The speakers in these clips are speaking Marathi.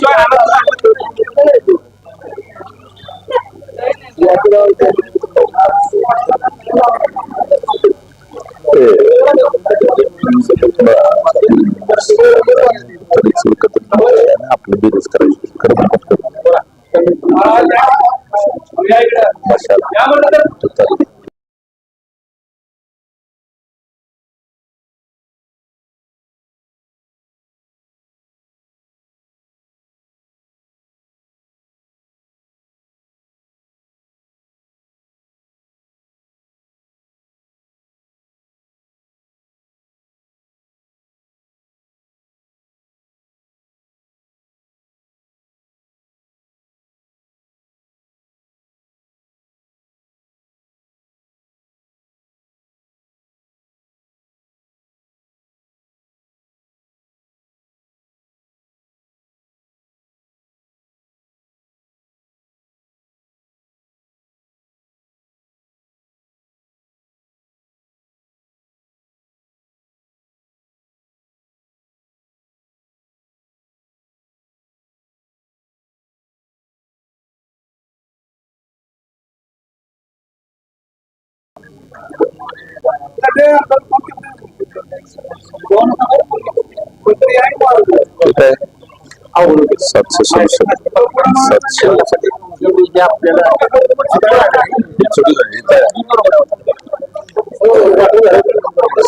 বিষয় আলোচনা सातशे सदुसष्ट सातशे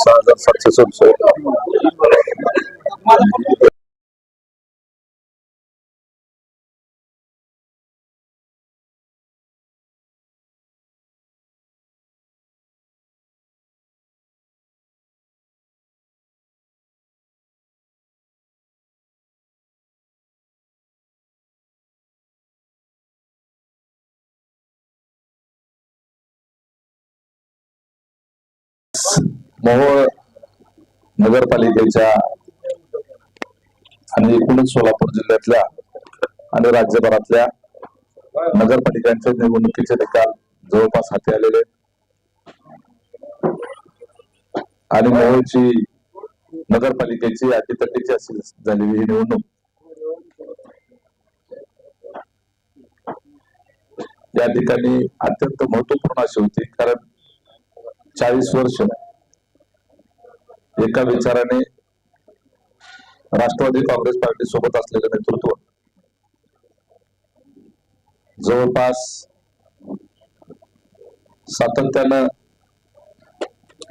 सहा हजार सातशे सदुसष्ट मोहोळ नगरपालिकेच्या आणि एकूणच सोलापूर जिल्ह्यातल्या आणि राज्यभरातल्या नगरपालिकांच्या निवडणुकीचे निकाल जवळपास हाती आलेले आणि मोहोळची नगरपालिकेची अटीतटीची अशी झालेली ही निवडणूक या ठिकाणी अत्यंत महत्त्वपूर्ण अशी होती. कारण चाळीस वर्ष. एका विचाराने राष्ट्रवादी काँग्रेस पार्टी सोबत असलेलं नेतृत्व. जवळपास सातत्यानं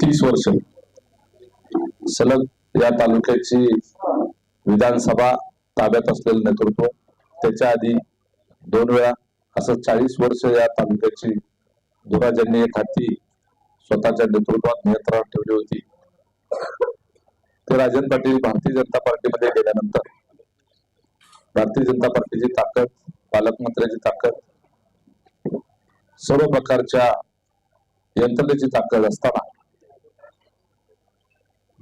तीस वर्ष सलग या तालुक्याची विधानसभा ताब्यात असलेलं नेतृत्व त्याच्या आधी दोन वेळा असं चाळीस वर्ष या तालुक्याची दुराजन्य खाती हाती स्वतःच्या नेतृत्वात नियंत्रणात ठेवली होती. ते राजन पाटील भारतीय जनता पार्टीमध्ये गेल्यानंतर भारतीय जनता पार्टीची ताकद पालकमंत्र्याची ताकद सर्व प्रकारच्या यंत्रणेची ताकद असताना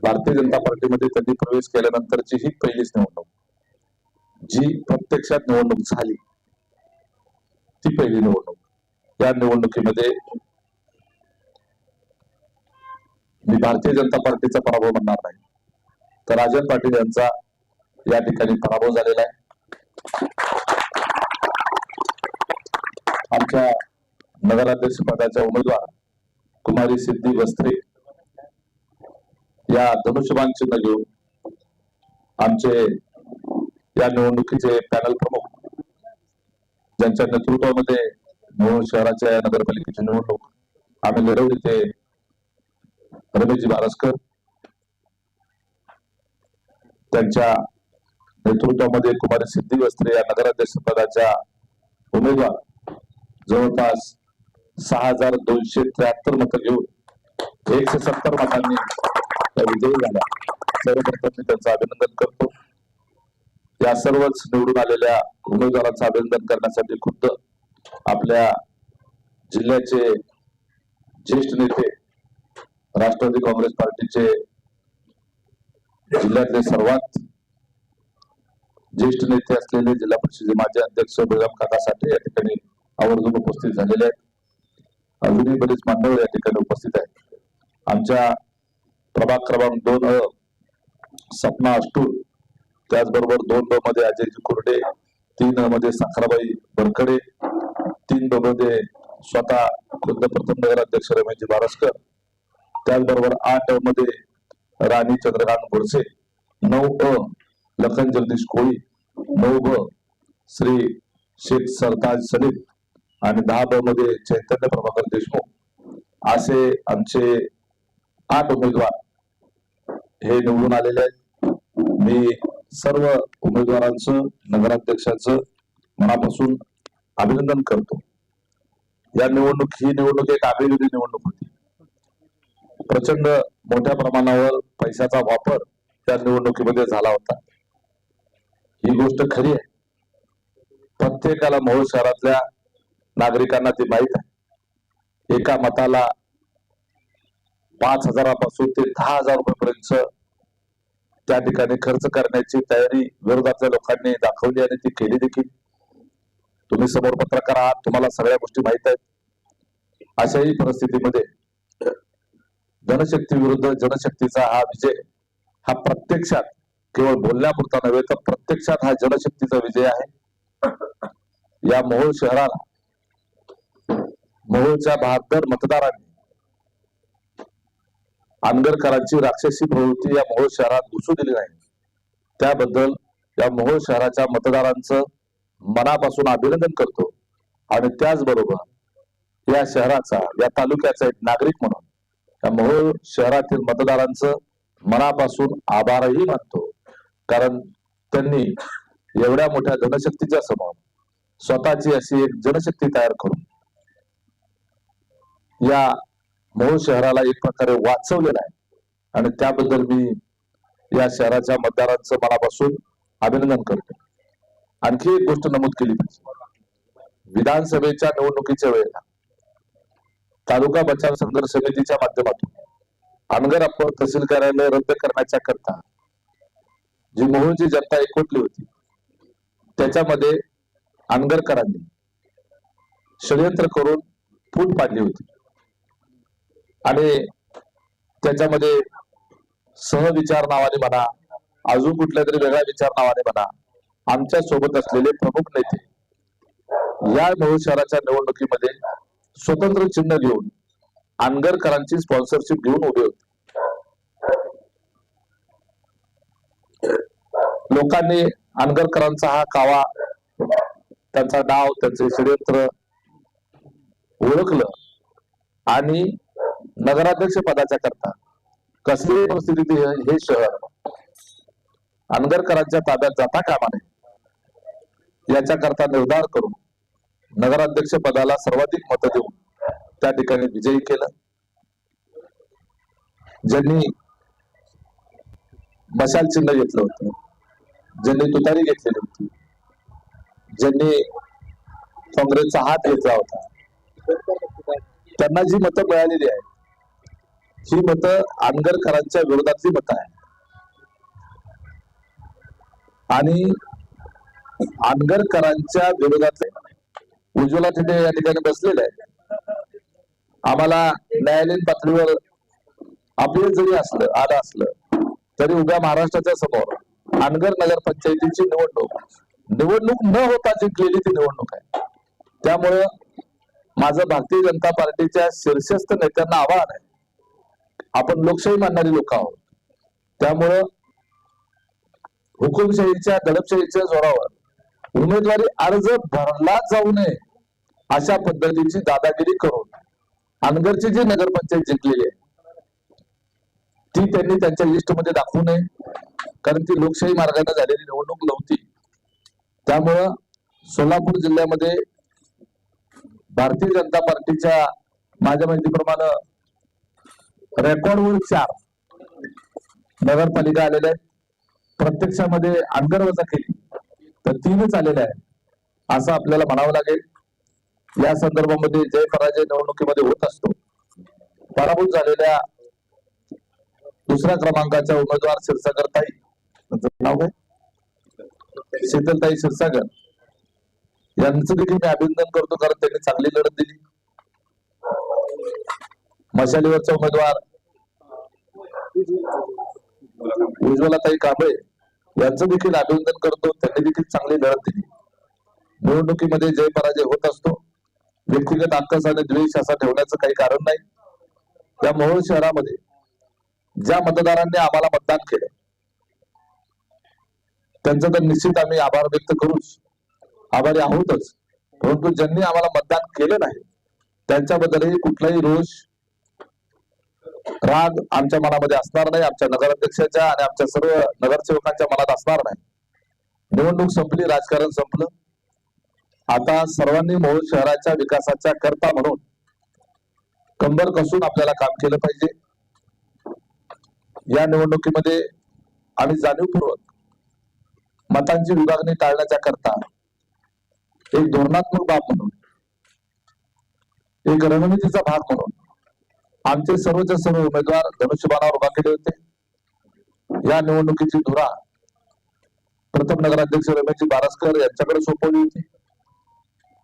भारतीय जनता पार्टीमध्ये त्यांनी प्रवेश केल्यानंतरची ही पहिलीच निवडणूक जी प्रत्यक्षात निवडणूक झाली ती पहिली निवडणूक. या निवडणुकीमध्ये मी भारतीय जनता पार्टीचा पराभव म्हणणार नाही. तर राजन पाटील यांचा या ठिकाणी पराभव झालेला आहे. आमच्या नगराध्यक्ष पदाच्या उमेदवार कुमारी सिद्धी वस्त्रे या धनुष्यबान चिन्ह घेऊन आमचे या निवडणुकीचे पॅनल प्रमुख ज्यांच्या नेतृत्वामध्ये म्हणून शहराच्या या नगरपालिकेची निवडणूक आम्ही लढवली ते रमेशजी बारसकर त्यांच्या नेतृत्वामध्ये कुमारी सिद्धी वस्त्रे या नगराध्यक्ष पदाच्या उमेदवार जवळपास सहा हजार दोनशे त्र्याहत्तर मतं घेऊन एकशे सत्तर मतांनी विजयी झाल्या. सर्वप्रथम मी त्यांचं अभिनंदन करतो. या सर्वच निवडून आलेल्या उमेदवारांचं अभिनंदन करण्यासाठी खुद्द आपल्या जिल्ह्याचे ज्येष्ठ नेते राष्ट्रवादी काँग्रेस पार्टीचे जिल्ह्यातले सर्वात ज्येष्ठ नेते असलेले जिल्हा परिषदेचे माजी अध्यक्ष बळीराम काका साठे या ठिकाणी आवर्जून उपस्थित झालेले आहेत. अजूनही बरेच मान्यवर या ठिकाणी उपस्थित आहेत. आमच्या प्रभाग क्रमांक दोन अ सपना अष्टूर त्याचबरोबर दोन ब मध्ये अजयजी कुर्डे तीन अ मध्ये साखराबाई बरकडे तीन ब मध्ये स्वतः खुद्द प्रथम नगराध्यक्ष रमेशजी बारसकर त्याचबरोबर आठमध्ये राणी चंद्रकांत गोडसे नऊ अ लखन जगदीश कोळी नऊ ब श्री शेख सरताज सलीम आणि दहा ब मध्ये चैतन्य प्रभाकर देशमुख असे आमचे आठ उमेदवार हे निवडून आलेले आहेत. मी सर्व उमेदवारांचं नगराध्यक्षाचं मनापासून अभिनंदन करतो. या निवडणूक ही निवडणूक एक आगळीवेगळी निवडणूक होती. प्रचंड मोठ्या प्रमाणावर पैशाचा वापर त्या निवडणुकीमध्ये झाला होता. ही गोष्ट खरी आहे. प्रत्येकाला मोहोळ शहरातल्या नागरिकांना ती माहीत आहे. एका मताला पाच हजारापासून ते दहा हजार रुपयेपर्यंत त्या ठिकाणी खर्च करण्याची तयारी विरोधातल्या लोकांनी दाखवली आणि ती केली देखील. तुम्ही समोर पत्रकार आहात तुम्हाला सगळ्या गोष्टी माहीत आहेत. अशाही परिस्थितीमध्ये जनशक्ती विरुद्ध जनशक्तीचा हा विजय हा प्रत्यक्षात केवळ बोलण्यापुरता नव्हे तर प्रत्यक्षात हा जनशक्तीचा विजय आहे. या मोहोळ शहराला मोहोळच्या बहात्तर मतदारांनी आंबेडकरांची राक्षसी प्रवृत्ती या मोहोळ शहरात घुसू दिली नाही. त्याबद्दल या मोहोळ शहराच्या मतदारांचं मनापासून अभिनंदन करतो. आणि त्याचबरोबर या शहराचा या तालुक्याचा एक नागरिक म्हणून या मोहोळ शहरातील मतदारांचं मनापासून आभारही मानतो. कारण त्यांनी एवढ्या मोठ्या जनशक्तीच्या समोर स्वतःची अशी एक जनशक्ती तयार करून या मोहोळ शहराला एक प्रकारे वाचवलेलं आहे. आणि त्याबद्दल मी या शहराच्या मतदारांचं मनापासून अभिनंदन करतो. आणखी एक गोष्ट नमूद केली पाहिजे. विधानसभेच्या निवडणुकीच्या वेळेला तालुका बचाव संघर्ष समितीच्या माध्यमातून अनगर आपण तहसील कार्यालय रद्द करण्याच्या करता जी मोहनची जनता एकवटली होती त्याच्यामध्ये अनगरकरांनी षडयंत्र करून फूट पाडली होती. आणि त्याच्यामध्ये सहविचार नावाने म्हणा अजून कुठल्या तरी वेगळ्या विचार नावाने म्हणा आमच्यासोबत असलेले प्रमुख नेते या मोहोळ शहराच्या निवडणुकीमध्ये स्वतंत्र चिन्ह घेऊन आनगरकरांची स्पॉन्सरशिप घेऊन उभे होते. लोकांनी आनगरकरांचा हा कावा त्यांचा डाव त्यांचे षडयंत्र ओळखलं आणि नगराध्यक्ष पदाच्या करता कसलीही परिस्थितीत हे हे शहर अनगरकरांच्या ताब्यात जाता कामा नये. याच्या करता निर्धार करून नगराध्यक्ष पदाला सर्वाधिक मत देऊन त्या ठिकाणी विजयी केलं. ज्यांनी मशाल चिन्ह घेतलं होतं ज्यांनी तुतारी घेतलेली होती ज्यांनी काँग्रेसचा हात घेतला होता त्यांना जी मतं मिळालेली आहेत ही मतं आनगरकरांच्या विरोधातली मतं आहेत. आणि आनगरकरांच्या विरोधातले उज्ज्वला तिथे या ठिकाणी बसलेले आहे आम्हाला न्यायालयीन पातळीवर अपील जरी असलं आलं असलं तरी उभ्या महाराष्ट्राच्या समोर अनगर नगर पंचायतीची निवडणूक निवडणूक न होता जिंकलेली ती निवडणूक आहे. त्यामुळं माझं भारतीय जनता पार्टीच्या शीर्षस्थ नेत्यांना आव्हान आहे. आपण लोकशाही मानणारी लोक आहोत. त्यामुळं हुकुमशाहीच्या दडपशाहीच्या जोरावर उमेदवारी अर्ज भरला जाऊ नये अशा पद्धतीची दादागिरी करून अनगरची जी नगरपंचायत जिंकलेली आहे ती त्यांनी त्यांच्या लिस्टमध्ये दाखवू नये. कारण ती लोकशाही मार्गाने झालेली निवडणूक नव्हती. त्यामुळं सोलापूर जिल्ह्यामध्ये भारतीय जनता पार्टीच्या माझ्या माहितीप्रमाणे रेकॉर्डवर चार नगरपालिका आलेल्या आहेत. प्रत्यक्षामध्ये अनगर वजा केली. तर तीनच आलेल्या आहेत असं आपल्याला म्हणावं लागेल. या संदर्भामध्ये जय पराजय निवडणुकीमध्ये होत असतो. पराभूत झालेल्या दुसऱ्या क्रमांकाच्या उमेदवार क्षीरसागर ताई नाव काय? शीतलताई क्षीरसागर. यांचं देखील मी अभिनंदन करतो कारण त्यांनी चांगली लढत दिली. मशालीवरचा उमेदवार. उज्ज्वलाताई कांबळे. यांचं देखील अभिनंदन करतो. त्यांनी देखील चांगली लढत दिली. निवडणुकीमध्ये जय पराजय होत असतो. व्यक्तिगत आकस आणि द्वेष असा ठेवण्याचं काही कारण नाही. या मोहोळ शहरामध्ये ज्या मतदारांनी आम्हाला मतदान केलं त्यांचं तर निश्चित आम्ही आभार व्यक्त करूच. आभारी आहोतच. परंतु ज्यांनी आम्हाला मतदान केलं नाही त्यांच्याबद्दलही कुठलाही रोष राग आमच्या मनामध्ये असणार नाही आमच्या नगराध्यक्षाच्या आणि आमच्या सर्व नगरसेवकांच्या मनात असणार नाही. निवडणूक संपली राजकारण संपलं. आता सर्वांनी मोहोळ शहराच्या विकासाच्या करता म्हणून कंबर कसून आपल्याला काम केलं पाहिजे. या निवडणुकीमध्ये आम्ही जाणीवपूर्वक मतांची विभागणी टाळण्याच्या करता एक धोरणात्मक बाब म्हणून एक रणनीतीचा भाग म्हणून आमचे सर्वच्या सर्व उमेदवार धनुष्यबाणावर उभा केले होते. या निवडणुकीची धुरा प्रथम नगराध्यक्ष रमेशजी बारसकर यांच्याकडे सोपवली होती.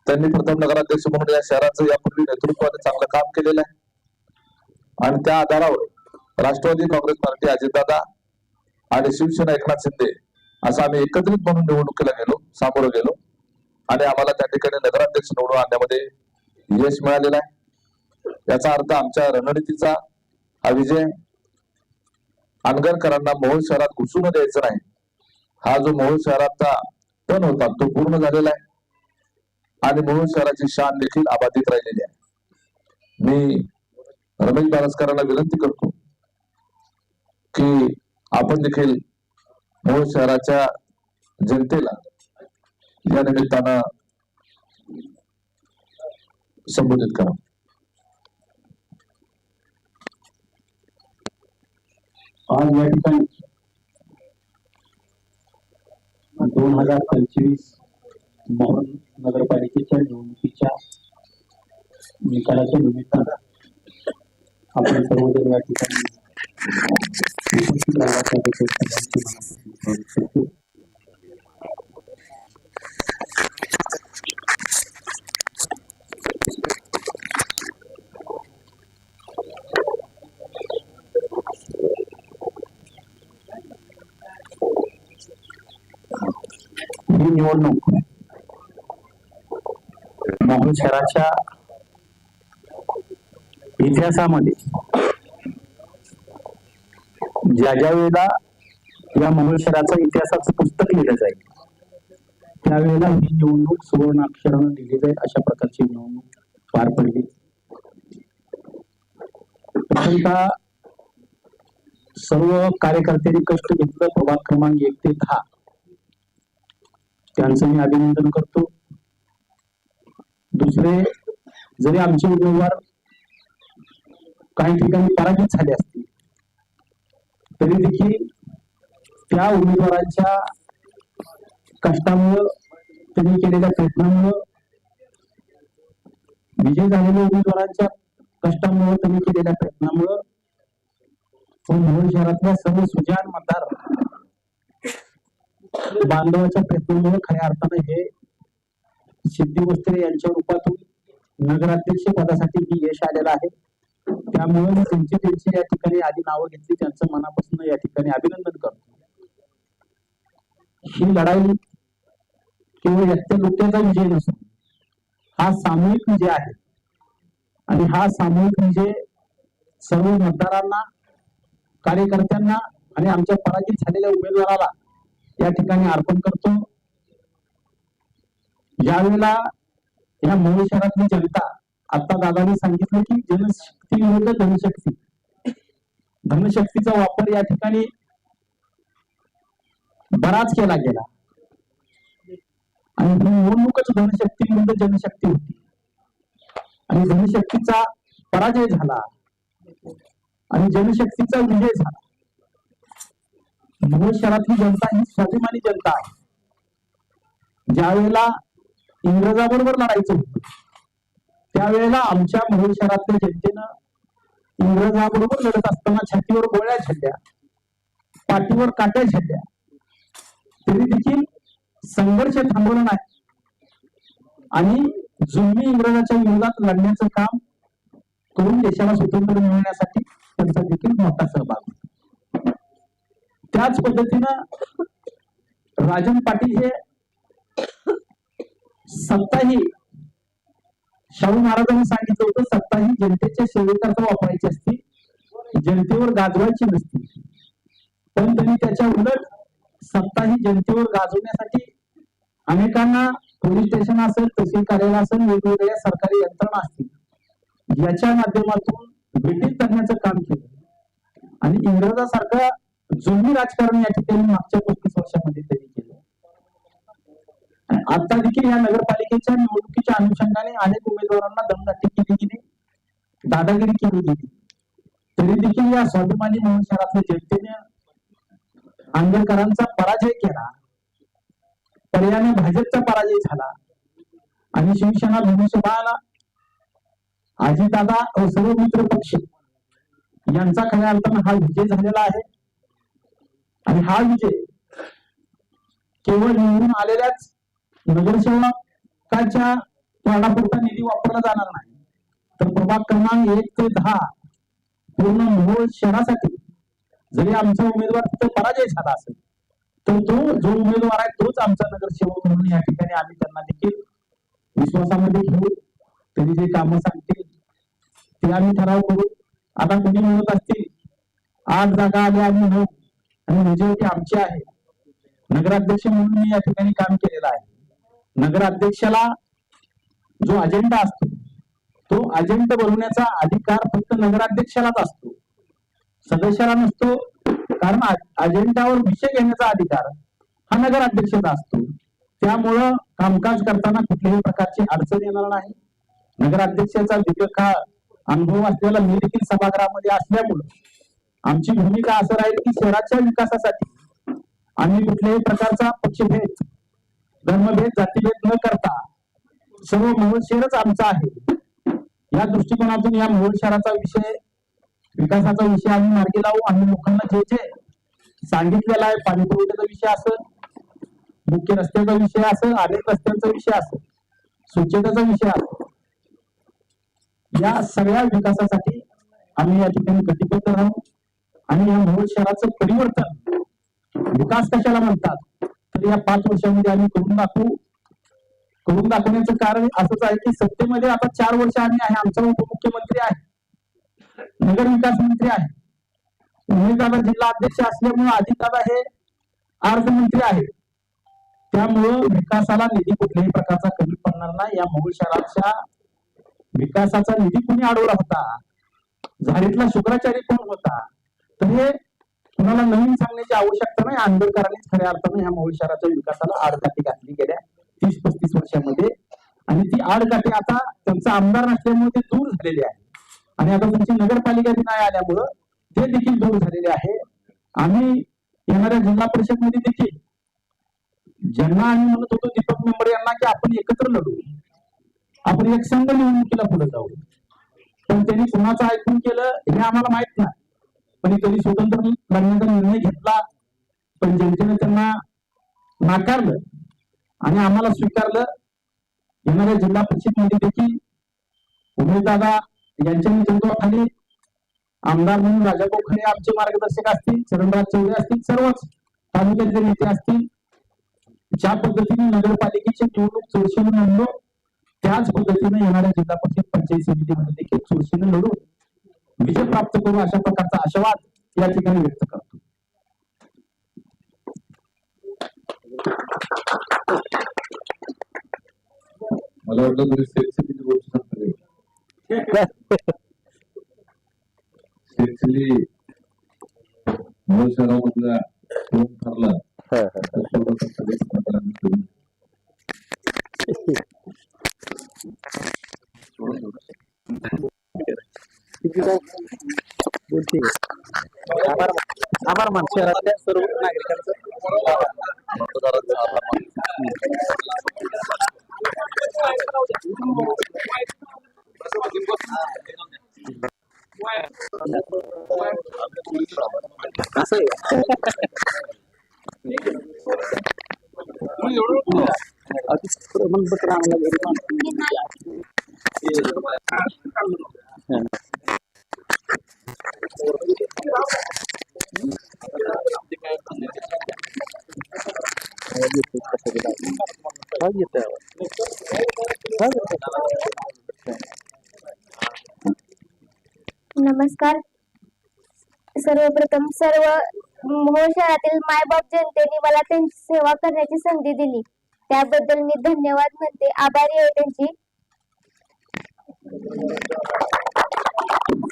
त्यांनी प्रथम नगराध्यक्ष म्हणून या शहराचं यापूर्वी नेतृत्वाने चांगलं काम केलेलं आहे. आणि त्या आधारावर राष्ट्रवादी काँग्रेस पार्टी अजितदादा आणि शिवसेना एकनाथ शिंदे असं आम्ही एकत्रित म्हणून निवडणुकीला गेलो सामोरं गेलो. आणि आम्हाला त्या ठिकाणी नगराध्यक्ष निवडून आणण्यामध्ये यश मिळालेलं आहे. याचा अर्थ आमच्या रणनीतीचा हा विजय अनगरकरांना मोहोळ शहरात घुसू न द्यायचं नाही. हा जो मोहोळ शहराचा पण होता तो पूर्ण झालेला आहे. आणि मोहोळ शहराची शान देखील अबाधित राहिलेली आहे. मी रमेश बारसकरांना विनंती करतो की आपण देखील मोहोळ शहराच्या जनतेला या निमित्तानं संबोधित करा आज या ठिकाणी दोन हजार पंचवीस मोहन नगरपालिकेच्या निवडणुकीच्या निकालाच्या निमित्तानं आपण सर्वजण या ठिकाणी उपस्थित राहण्यासाठी सर्वांचे मनापासून स्वागत करतो ही निवडणूक मोहोळ शहराच्या इतिहासामध्ये ज्या ज्या वेळेला या मोहोळ शहराचं इतिहासाचं पुस्तक लिहिलं जाईल त्यावेळेला ही निवडणूक सुवर्ण अक्षरानं लिहिली जाईल अशा प्रकारची निवडणूक पार पडली. प्रथमतः सर्व कार्यकर्त्यांनी कष्ट घेतलं. प्रभाग क्रमांक एक ते दहा. त्यांचं मी अभिनंदन करतो. दुसरे जरी आमचे उमेदवार काही ठिकाणी पराजित झाले असतील तरी देखील त्या उमेदवारांच्या कष्टामुळं त्यांनी केलेल्या प्रयत्नामुळं विजय झालेल्या उमेदवारांच्या कष्टामुळं त्यांनी केलेल्या प्रयत्नामुळं तो शहरातल्या सर्व सुजान मतदार बांधवाच्या प्रयत्नामुळे खऱ्या अर्थाने हे सिद्धी गोस्त्रे यांच्या रूपातून नगराध्यक्ष पदासाठी ही यश आलेलं आहे. त्यामुळे मी त्यांची त्यांची या ठिकाणी आधी नावं घेतली त्यांचं मनापासून या ठिकाणी अभिनंदन करतो. ही लढाई केवळ व्यक्ती नृत्याचा विजय नसून हा सामूहिक विजय आहे. आणि हा सामूहिक विजय सर्व मतदारांना कार्यकर्त्यांना आणि आमच्या पराजित झालेल्या उमेदवाराला या ठिकाणी अर्पण करतो. यावेळेला या मूळ शहरातली जनता आता दादानी सांगितलं की जनशक्ती विरुद्ध धनशक्ती. धनशक्तीचा वापर या ठिकाणी बराच केला गेला. आणि ही निवडणूकच धनशक्ती विरुद्ध जनशक्ती होती. आणि धनशक्तीचा पराजय झाला. आणि जनशक्तीचा विजय झाला. मोहोळ शहरातली जनता ही स्वाभिमानी जनता आहे. ज्या वेळेला इंग्रजाबरोबर लढायचं होतं त्यावेळेला आमच्या मोहोळ शहरातल्या जनतेनं इंग्रजाबरोबर लढत असताना छातीवर गोळ्या झेडल्या पाठीवर काट्या झेडल्या. तरी देखील संघर्ष थांबवला नाही. आणि जुलमी इंग्रजाच्या विरोधात लढण्याचं काम करून देशाला स्वतंत्र मिळवण्यासाठी त्यांचा देखील मोठा सहभाग होता. त्याच पद्धतीनं राजन पाटील हे सत्ताही शाहू महाराजांनी सांगितलं होतं सत्ता ही जनतेच्या सेवेकरता वापरायची असती जनतेवर गाजवायची नसती. पण त्यांनी त्याच्या उलट सत्ता ही जनतेवर गाजवण्यासाठी अनेकांना पोलीस स्टेशन असेल तहसील कार्यालय असेल वेगवेगळ्या सरकारी यंत्रणा असतील याच्या माध्यमातून ब्रिटिश करण्याचं काम केलं. आणि इंग्रजासारखं जुनी राजकारण या ठिकाणी मागच्या पस्तीस वर्षामध्ये त्यांनी केलं. आता देखील या नगरपालिकेच्या निवडणुकीच्या अनुषंगाने अनेक उमेदवारांना दमदाटी केली गेली दादागिरी केली गेली. तरी देखील या स्वाभिमानी म्हणून शहरातल्या जनतेने आंबेडकरांचा पराजय केला पर्याने भाजपचा पराजय झाला आणि शिवसेना आला. अजितदादा सर्व मित्र पक्ष यांचा खऱ्या अर्थानं हा विजय झालेला आहे. आणि हा विजय केवळ निवडून आलेल्याच नगरसेवकाच्या तोंडापुरता निधी वापरला जाणार नाही. तर प्रभाग क्रमांक एक ते दहा पूर्ण मोहोळ शहरासाठी जरी आमचा उमेदवार तिथे पराजय झाला असेल तर तो जो उमेदवार आहे तोच आमचा नगरसेवक म्हणून या ठिकाणी आम्ही त्यांना देखील विश्वासामध्ये घेऊ त्यांनी जे कामं सांगतील ते आम्ही ठराव करू. आता कोणी म्हणत असतील आठ जागा आल्या आम्ही नऊ. आणि मेजॉरिटी आमची आहे नगराध्यक्ष म्हणून मी या ठिकाणी काम केलेलं आहे. नगराध्यक्षाला जो अजेंडा असतो तो अजेंडा बनवण्याचा अधिकार फक्त नगराध्यक्षालाच असतो. सदस्याला नसतो कारण अजेंडावर विषय घेण्याचा अधिकार हा नगराध्यक्षाचा असतो. त्यामुळं कामकाज करताना कुठल्याही प्रकारची अडचण येणार नाही. नगराध्यक्षाचा दीर्घकाळ अनुभव असलेला मी देखील सभागृहामध्ये असल्यामुळं आमची भूमिका असं राहील की शहराच्या विकासासाठी आम्ही कुठल्याही प्रकारचा पक्षभेद धर्मभेद जातीभेद न करता सर्व मोहोळ शहरच आमचा आहे. या दृष्टिकोनातून या मोहोळ शहराचा विषय विकासाचा विषय आम्ही मार्गी लावू. आम्ही लोकांना जे जे सांगितलेला आहे पाणी पुरवठ्याचा विषय असं मुख्य रस्त्याचा विषय असं अनेक रस्त्यांचा विषय असं स्वच्छतेचा विषय असं या सगळ्या विकासासाठी आम्ही या ठिकाणी कटिबद्ध राहू. आणि या मूळ शहराचं परिवर्तन विकास कशाला म्हणतात? तर या पाच वर्षामध्ये आम्ही करून दाखवू. करून दाखवण्याचं कारण असंच आहे की सत्तेमध्ये आता चार वर्ष आम्ही आहे. आमचा उपमुख्यमंत्री आहे. नगर विकास मंत्री आहे. उमेदवार जिल्हा अध्यक्ष असल्यामुळे अजितदादा हे अर्थमंत्री आहेत. त्यामुळं विकासाला निधी कुठल्याही प्रकारचा कमी पडणार नाही. या मूळ शहराच्या विकासाचा निधी कुणी अडवला होता? झाडीतला शुक्राचारी कोण होता? तर हे कुणाला नवीन सांगण्याची आवश्यकता नाही. आंबेडकरांनीच खऱ्या अर्थाने या मूळ शहराच्या विकासाला आडकाठी घातली गेल्या तीस पस्तीस वर्षामध्ये. आणि ती आडकाठी आता त्यांचा आमदार नसल्यामुळे ते दूर झालेले आहे. आणि आता तुमची नगरपालिका बी नाही आल्यामुळं ते देखील दूर झालेले आहे. आम्ही येणाऱ्या जिल्हा परिषदमध्ये देखील ज्यांना आम्ही म्हणत होतो दीपक मेंबर यांना की आपण एकत्र लढू. आपण एक संघ निवडणुकीला पुढे जाऊ. पण त्यांनी कुणाचं ऐकून केलं हे आम्हाला माहीत नाही. पण कधी स्वतंत्र लढण्याचा निर्णय घेतला. पण जनतेने त्यांना नाकारलं आणि आम्हाला स्वीकारलं. येणाऱ्या जिल्हा परिषदमध्ये देखील उमेददादा यांच्या नेतृत्वाखाली आमदार म्हणून राजाभाऊ खरे आमचे मार्गदर्शक असतील चरणराज चौधरी असतील सर्वच तालुक्यातले नेते असतील. ज्या पद्धतीने नगरपालिकेची निवडणूक चोरशीने लढलो त्याच पद्धतीने येणाऱ्या जिल्हा परिषद पंचायत समितीमध्ये देखील चोरशीने लढू. विजय प्राप्त करू अशा प्रकारचा आशावाद या ठिकाणी व्यक्त करतो. मला वाटलं तुम्ही गोष्ट सांगताय सेक्सली मूळ शहरामधला कोण ठरला तर स्वतःचा सगळे मतदान करून आभार आभार मान शहरातल्या सर्व नागरिकांचं मतदारांचा आभार मानतो. असं आहे अति नमस्कार. सर्वप्रथम सर्व मोहोळ शहरातील मायबाप जनतेने मला त्यांची सेवा करण्याची संधी दिली. त्याबद्दल मी धन्यवाद म्हणते. आभारी आहे त्यांची.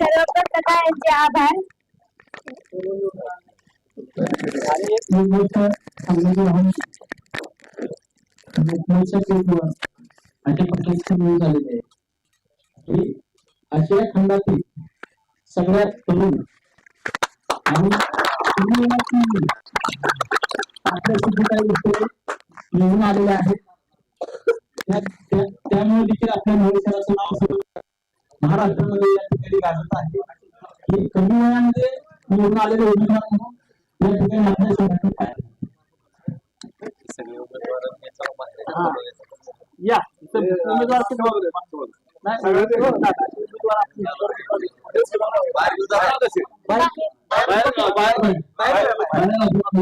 सर्व पत्रकारांचे आभार. एक गोष्ट आहे आशिया खंडातील सगळ्यात तरुण आणि आपल्या सुद्धा काही गोष्टी निवडून आलेल्या आहेत. त्या- त्यामुळे देखील आपल्या मोहेश्वराचं नाव सुरू महाराष्ट्रामध्ये या ठिकाणी गाजत आहे. की कमी वयामध्ये निवडून आलेले उमेदवार म्हणून या ठिकाणी आपल्या शहरात आहे. हा. या. उमेदवार. उमेदवार बाहेर-